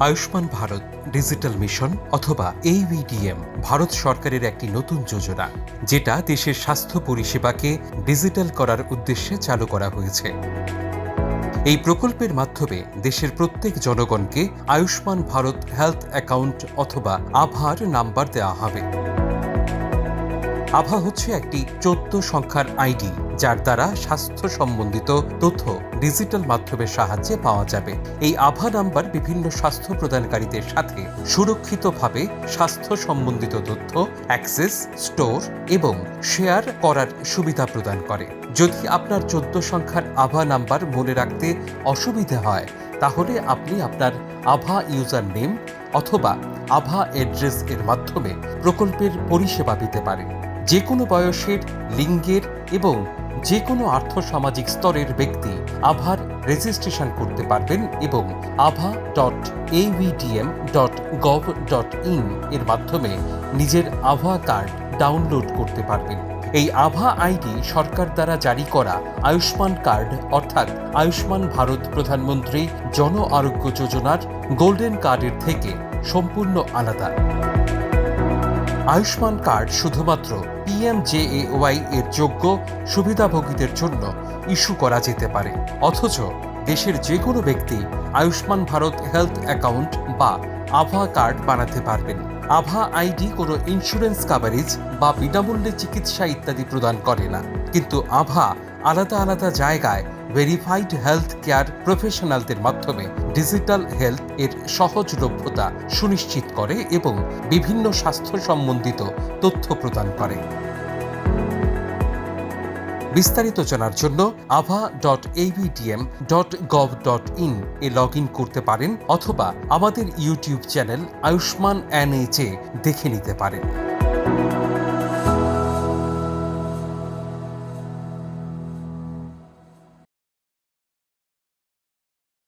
Ayushman Bharat digital mission অথবা এইভিডিএম ভারত সরকারের একটি নতুন যোজনা, যেটা দেশের স্বাস্থ্য পরিষেবাকে ডিজিটাল করার উদ্দেশ্যে চালু করা হয়েছে। এই প্রকল্পের মাধ্যমে দেশের প্রত্যেক জনগণকে আয়ুষ্মান ভারত হেলথ অ্যাকাউন্ট অথবা আভার নাম্বার দেওয়া হবে। আভা হচ্ছে একটি চোদ্দ সংখ্যার আইডি, যার দ্বারা স্বাস্থ্য সম্বন্ধিত তথ্য ডিজিটাল মাধ্যমের সাহায্যে পাওয়া যাবে। এই আভা নাম্বার বিভিন্ন স্বাস্থ্য প্রদানকারীদের সাথে সুরক্ষিতভাবে স্বাস্থ্য সম্বন্ধিত তথ্য, অ্যাক্সেস, স্টোর এবং শেয়ার করার সুবিধা প্রদান করে। যদি আপনার চোদ্দ সংখ্যার আভা নাম্বার মনে রাখতে অসুবিধে হয়, তাহলে আপনি আপনার আভা ইউজার নেম অথবা আভা অ্যাড্রেস এর মাধ্যমে প্রকল্পের পরিষেবা পেতে পারেন। যে কোনো বয়সের, লিঙ্গের এবং যে কোনো আর্থসামাজিক স্তরের ব্যক্তি আভার রেজিস্ট্রেশন করতে পারবেন এবং আভা dot ABDM dot gov dot in এর মাধ্যমে নিজের আভা কার্ড ডাউনলোড করতে পারবেন। এই আভা আইডি সরকার দ্বারা জারি করা আয়ুষ্মান কার্ড অর্থাৎ আয়ুষ্মান ভারত প্রধানমন্ত্রী জন আরোগ্য যোজনার গোল্ডেন কার্ডের থেকে সম্পূর্ণ আলাদা। আয়ুষ্মান কার্ড শুধুমাত্র পিএমজেএওয়াই এর যোগ্য সুবিধাভোগীদের জন্য ইস্যু করা যেতে পারে। অথচ দেশের যে কোনো ব্যক্তি আয়ুষ্মান ভারত হেলথ অ্যাকাউন্ট বা আভা কার্ড বানাতে পারবেন। আভা আইডি কোনো ইন্স্যুরেন্স কাভারেজ বা বিনামূল্যে চিকিৎসা ইত্যাদি প্রদান করে না। কিন্তু আভা আলাদা আলাদা জায়গায় ভেরিফাইড হেলথ কেয়ার প্রফেশনালদের মাধ্যমে ডিজিটাল হেলথ এর সহজলভ্যতা সুনিশ্চিত করে এবং বিভিন্ন স্বাস্থ্য সম্বন্ধিত তথ্য প্রদান করে। বিস্তারিত জানার জন্য আভা dot ABDM dot gov dot in A log in করতে পারেন অথবা আমাদের ইউটিউব চ্যানেল আয়ুষ্মান এনএচে দেখে নিতে পারেন।